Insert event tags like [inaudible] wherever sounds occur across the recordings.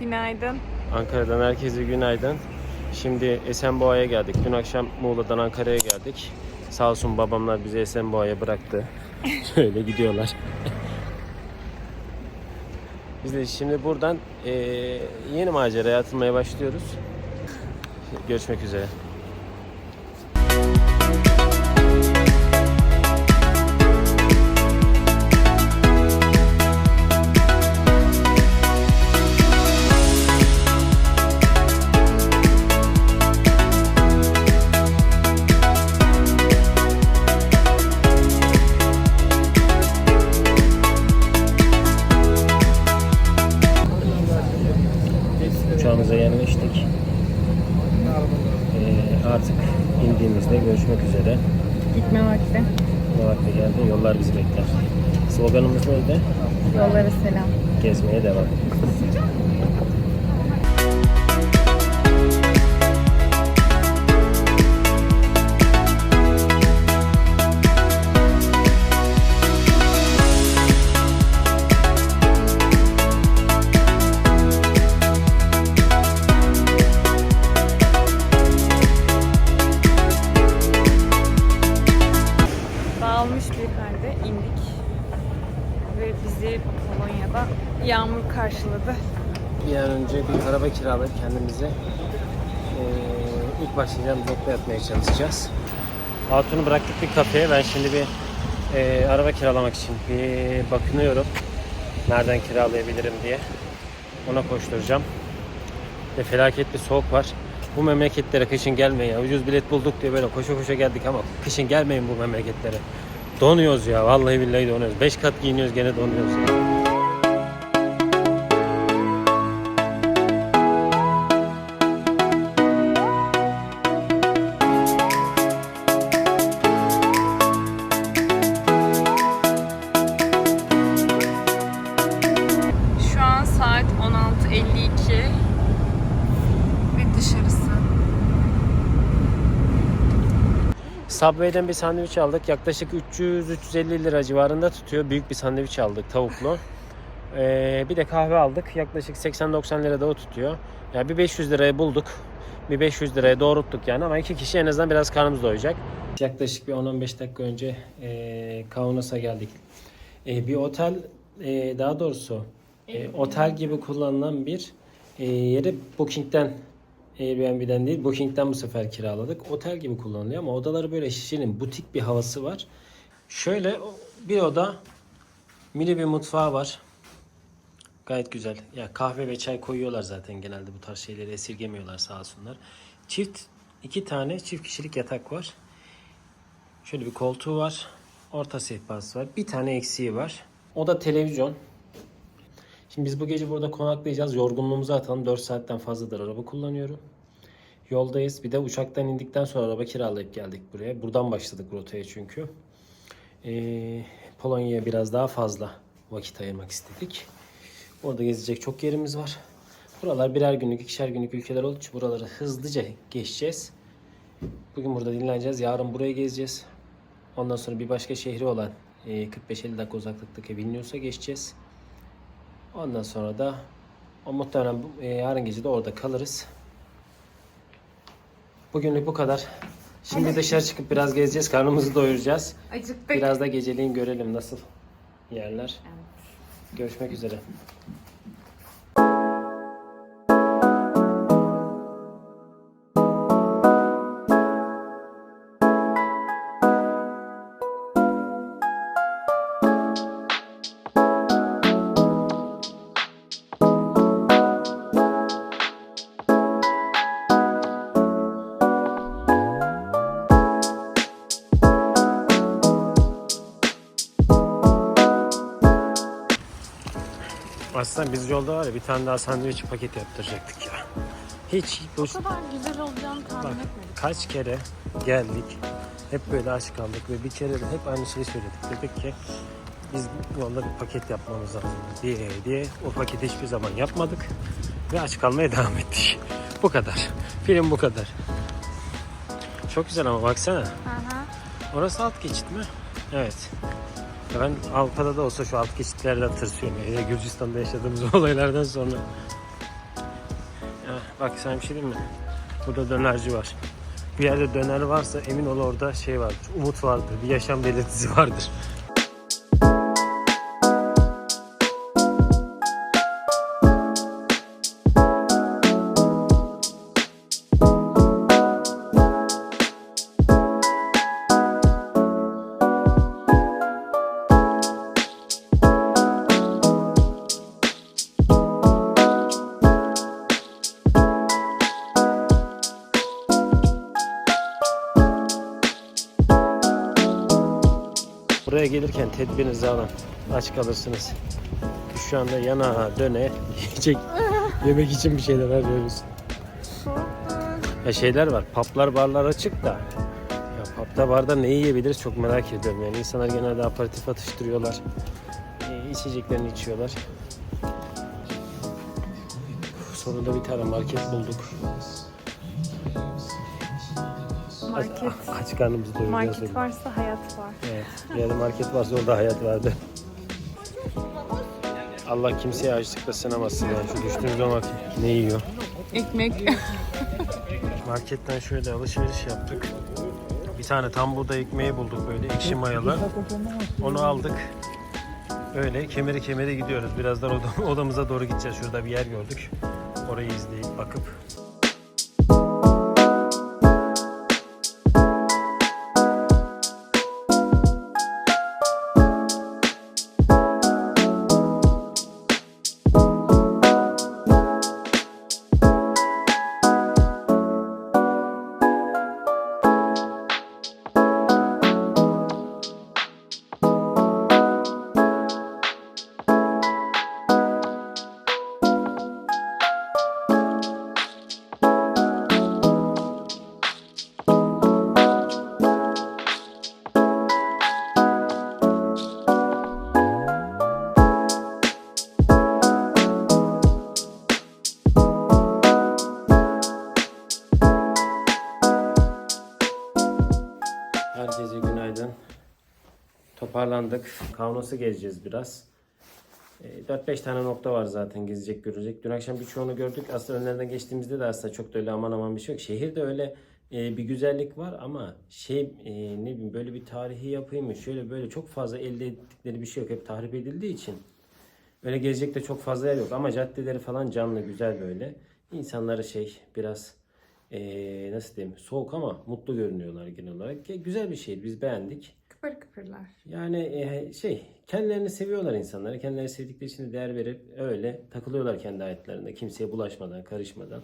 Günaydın. Ankara'dan herkese günaydın. Şimdi Esenboğa'ya geldik. Dün akşam Muğla'dan Ankara'ya geldik. Sağ olsun babamlar bizi Esenboğa'ya bıraktı. [laughs] Şöyle gidiyorlar. [laughs] Biz de şimdi buradan eee, yeni maceraya atılmaya başlıyoruz. Görüşmek üzere. Gezmeye devam. Karşıladı. Bir an önce bir araba kiralayıp kendimize eee, ilk başlayacağımız noktaya atmaya çalışacağız. Hatun'u bıraktık bir kafeye. Ben şimdi bir eee, araba kiralamak için bir bakınıyorum. Nereden kiralayabilirim diye. Ona koşturacağım. Ve felaket bir soğuk var. Bu memleketlere kışın gelmeyin. Ucuz bilet bulduk diye böyle koşa koşa geldik ama kışın gelmeyin bu memleketlere. Donuyoruz ya. Vallahi billahi donuyoruz. 5 kat giyiniyoruz gene donuyoruz ya. Subway'den bir sandviç aldık. Yaklaşık 300-350 lira civarında tutuyor. Büyük bir sandviç aldık tavuklu. Ee, bir de kahve aldık. Yaklaşık 80-90 lira da o tutuyor. Yani bir 500 liraya bulduk. Bir 500 liraya doğrulttuk yani ama iki kişi en azından biraz karnımız doyacak. Yaklaşık bir 10-15 dakika önce e, Kaunos'a geldik. E, bir otel e, daha doğrusu e, otel gibi kullanılan bir e, yeri Booking'den Airbnb'den değil Booking'den bu sefer kiraladık. Otel gibi kullanılıyor ama odaları böyle şirin, butik bir havası var. Şöyle bir oda, mini bir mutfağı var. Gayet güzel. Ya kahve ve çay koyuyorlar zaten genelde bu tarz şeyleri esirgemiyorlar sağ olsunlar. Çift iki tane çift kişilik yatak var. Şöyle bir koltuğu var. Orta sehpası var. Bir tane eksiği var. O da televizyon. Şimdi biz bu gece burada konaklayacağız. Yorgunluğumuzu atalım. 4 saatten fazladır araba kullanıyorum. Yoldayız. Bir de uçaktan indikten sonra araba kiralayıp geldik buraya. Buradan başladık rotaya çünkü. Ee, Polonya'ya biraz daha fazla vakit ayırmak istedik. Orada gezecek çok yerimiz var. Buralar birer günlük, ikişer günlük ülkeler olduğu için buraları hızlıca geçeceğiz. Bugün burada dinleneceğiz. Yarın buraya gezeceğiz. Ondan sonra bir başka şehri olan e, 45-50 dakika uzaklıktaki Vilnius'a geçeceğiz. Ondan sonra da o muhtemelen e, yarın gece de orada kalırız. Bugünlük bu kadar. Şimdi dışarı çıkıp biraz gezeceğiz. Karnımızı doyuracağız. Acıktık. Biraz da geceliğin görelim nasıl yerler. Evet. Görüşmek üzere. Aslında biz yolda var ya bir tane daha sandviç paket yaptıracaktık ya. Hiç bu O kadar güzel olacağını tahmin Bak etmedim. kaç kere geldik. Hep böyle aç kaldık ve bir kere de hep aynı şeyi söyledik. Dedik ki biz yolda bir paket yapmamız lazım diye diye o paketi hiçbir zaman yapmadık ve aç kalmaya [laughs] devam ettik. Bu kadar. Film bu kadar. Çok güzel ama baksana. Hı. Orası alt geçit mi? Evet. Ya Ben Avrupa'da da olsa şu alt geçitlerde tırsıyorum. Hele Gürcistan'da yaşadığımız [laughs] olaylardan sonra Bak sen bir şey diyeyim mi? Burada dönerci var. Bir yerde döner varsa emin ol orada şey vardır. Umut vardır. Bir yaşam belirtisi vardır. Buraya gelirken tedbirinizi alın. Aç kalırsınız. Şu anda yana döne [laughs] yiyecek yemek için bir şeyler arıyoruz. Ya şeyler var. Paplar barlar açık da. Ya papta barda ne yiyebiliriz çok merak ediyorum. Yani insanlar genelde aperatif atıştırıyorlar. E, içeceklerini içiyorlar. Sonunda bir tane market bulduk. Aç, Market. aç karnımızı doyuracağız. Market varsa hayat var. Evet. Bir yerde market varsa orada hayat vardı. Allah kimseye açlıkla sınamasın yani. Şu düştüğümüz zaman ne yiyor? Ekmek. [laughs] Marketten şöyle alışveriş yaptık. Bir tane tam buğday ekmeği bulduk böyle ekşi mayalı. Onu aldık. Öyle kemeri kemeri gidiyoruz. Birazdan odam- [laughs] odamıza doğru gideceğiz. Şurada bir yer gördük. Orayı izleyip bakıp Toparlandık. Kaunos'u gezeceğiz biraz. E, 4-5 tane nokta var zaten gezecek görecek. Dün akşam birçoğunu gördük. Aslında önlerden geçtiğimizde de aslında çok da öyle aman aman bir şey yok. Şehirde öyle e, bir güzellik var ama şey e, ne bileyim böyle bir tarihi yapayım mı şöyle böyle çok fazla elde ettikleri bir şey yok. Hep tahrip edildiği için. Öyle gezecek de çok fazla yer yok ama caddeleri falan canlı güzel böyle. İnsanları şey biraz eee, nasıl diyeyim soğuk ama mutlu görünüyorlar genel olarak. E, Güzel bir şey biz beğendik. Kıpır kıpırlar. Yani e, şey kendilerini seviyorlar insanları. Kendilerini sevdikleri için de değer verip öyle takılıyorlar kendi hayatlarında. Kimseye bulaşmadan, karışmadan.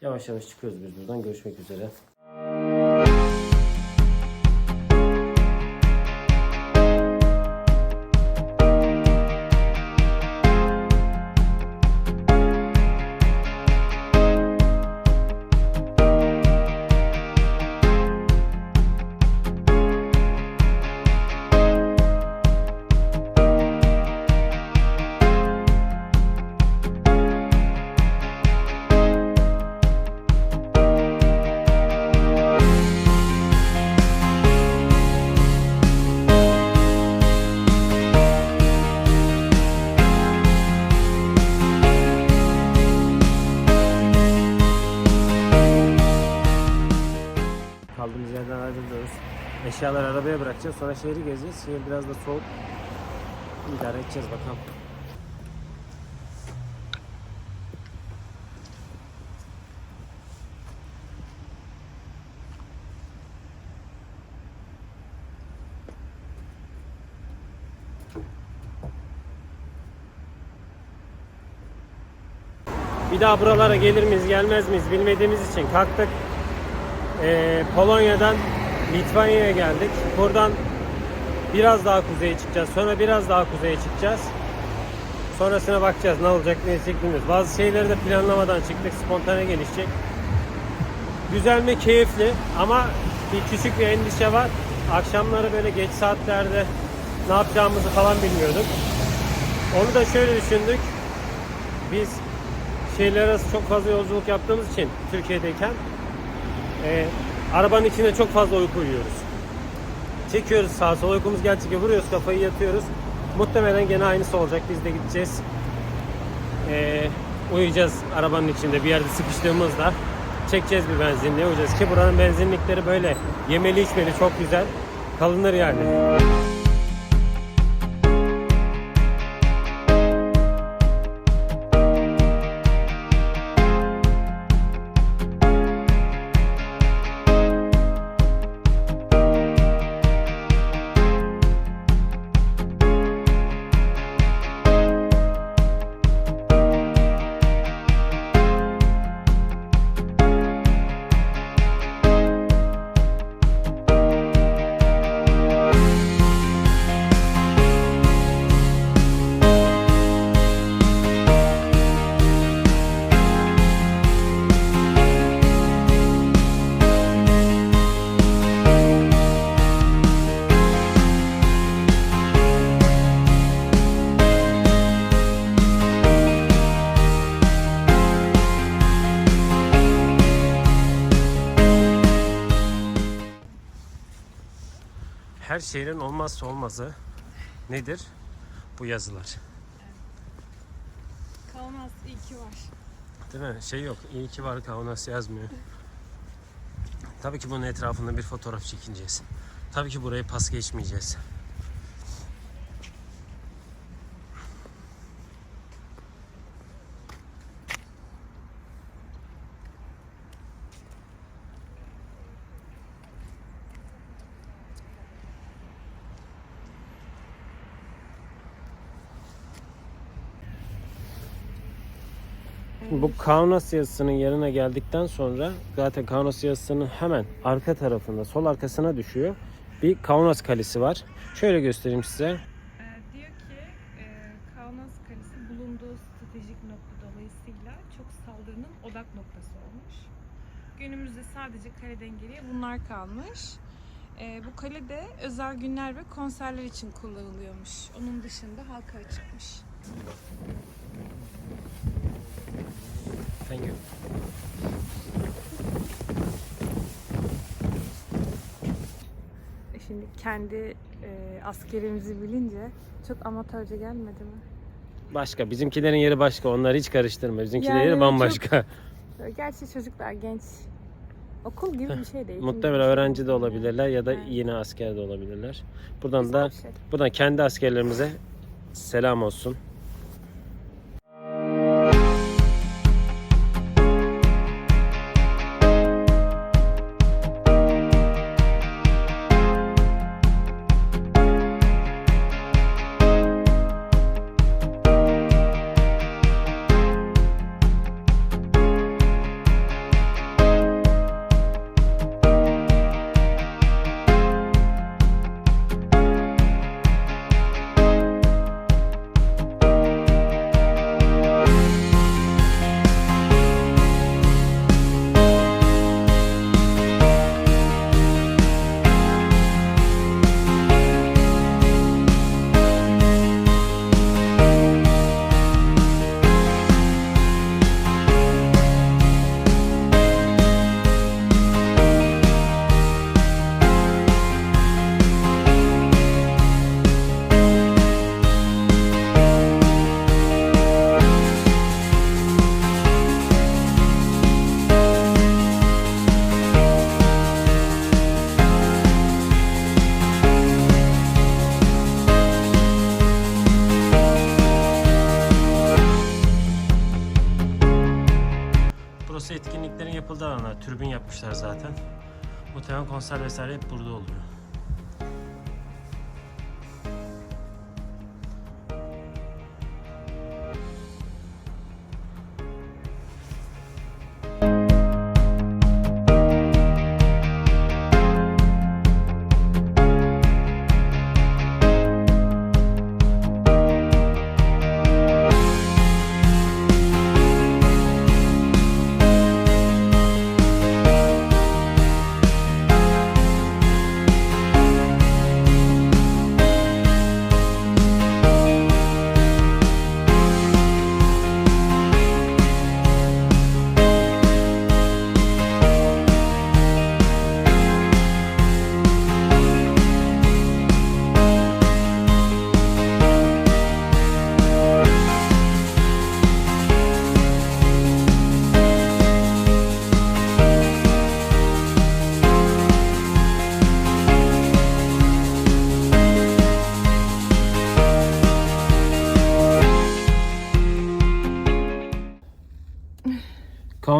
Yavaş yavaş çıkıyoruz biz buradan. Görüşmek üzere. Eşyaları arabaya bırakacağız. Sonra şehri gezeceğiz. Şehir biraz da soğuk. İdare edeceğiz bakalım. Bir daha buralara gelir miyiz gelmez miyiz bilmediğimiz için kalktık. Ee, Polonya'dan Litvanya'ya geldik. Buradan biraz daha kuzeye çıkacağız. Sonra biraz daha kuzeye çıkacağız. Sonrasına bakacağız ne olacak ne edecek bilmiyoruz. Bazı şeyleri de planlamadan çıktık. Spontane gelişecek. Güzel mi? Keyifli. Ama bir küçük bir endişe var. Akşamları böyle geç saatlerde ne yapacağımızı falan bilmiyorduk. Onu da şöyle düşündük. Biz şehirler arası çok fazla yolculuk yaptığımız için Türkiye'deyken e, arabanın içinde çok fazla uyku uyuyoruz. Çekiyoruz sağa sola uykumuz geldikçe vuruyoruz kafayı yatıyoruz. Muhtemelen gene aynısı olacak. Biz de gideceğiz. E, uyuyacağız arabanın içinde bir yerde sıkıştığımızda. Çekeceğiz bir benzinliğe uyuyacağız ki buranın benzinlikleri böyle yemeli içmeli çok güzel. Kalınır yani. Her şehrin olmazsa olmazı nedir? Bu yazılar. Kaunas iyi ki var. Değil mi? Şey yok. İyi ki var Kaunas yazmıyor. Tabii ki bunun etrafında bir fotoğraf çekineceğiz. Tabii ki burayı pas geçmeyeceğiz. Bu Kaunas yazısının yanına geldikten sonra zaten Kaunas yazısının hemen arka tarafında sol arkasına düşüyor. Bir Kaunas Kalesi var. Şöyle göstereyim size. Ee, diyor ki e, Kaunas Kalesi bulunduğu stratejik nokta dolayısıyla çok saldırının odak noktası olmuş. Günümüzde sadece kaleden geriye bunlar kalmış. Ee, bu kale de özel günler ve konserler için kullanılıyormuş. Onun dışında halka açıkmış. Thank you. Şimdi kendi e, askerimizi bilince çok amatörce gelmedi mi? Başka. Bizimkilerin yeri başka. Onları hiç karıştırma. Bizimkilerin Yani yeri bambaşka. Gerçi çocuklar genç. Okul gibi bir şey değil. Muhtemelen öğrenci de olabilirler ya da yeni asker de olabilirler. Buradan da şey. buradan kendi askerlerimize selam olsun. Tribün yapmışlar zaten. Muhtemelen konser vesaire hep burada oluyor.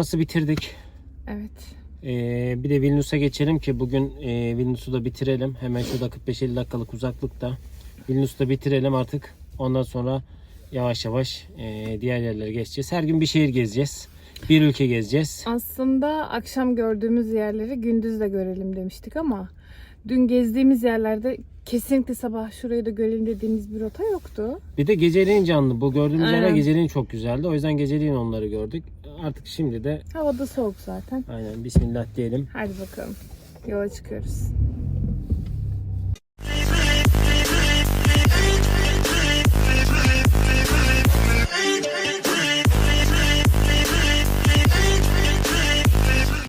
Kaunas'ı bitirdik. Evet. Ee, bir de Vilnius'a geçelim ki bugün e, Vilnius'u da bitirelim. Hemen şurada 45-50 dakikalık uzaklıkta. Vilnius'u da bitirelim artık. Ondan sonra yavaş yavaş e, diğer yerlere geçeceğiz. Her gün bir şehir gezeceğiz. Bir ülke gezeceğiz. Aslında akşam gördüğümüz yerleri gündüz de görelim demiştik ama dün gezdiğimiz yerlerde kesinlikle sabah şurayı da görelim dediğimiz bir rota yoktu. Bir de geceleyin canlı. Bu gördüğümüz yerler Aynen. geceleyin çok güzeldi. O yüzden geceleyin onları gördük. Artık şimdi de Hava da soğuk zaten. aynen bismillah diyelim. Hadi bakalım. Yola çıkıyoruz.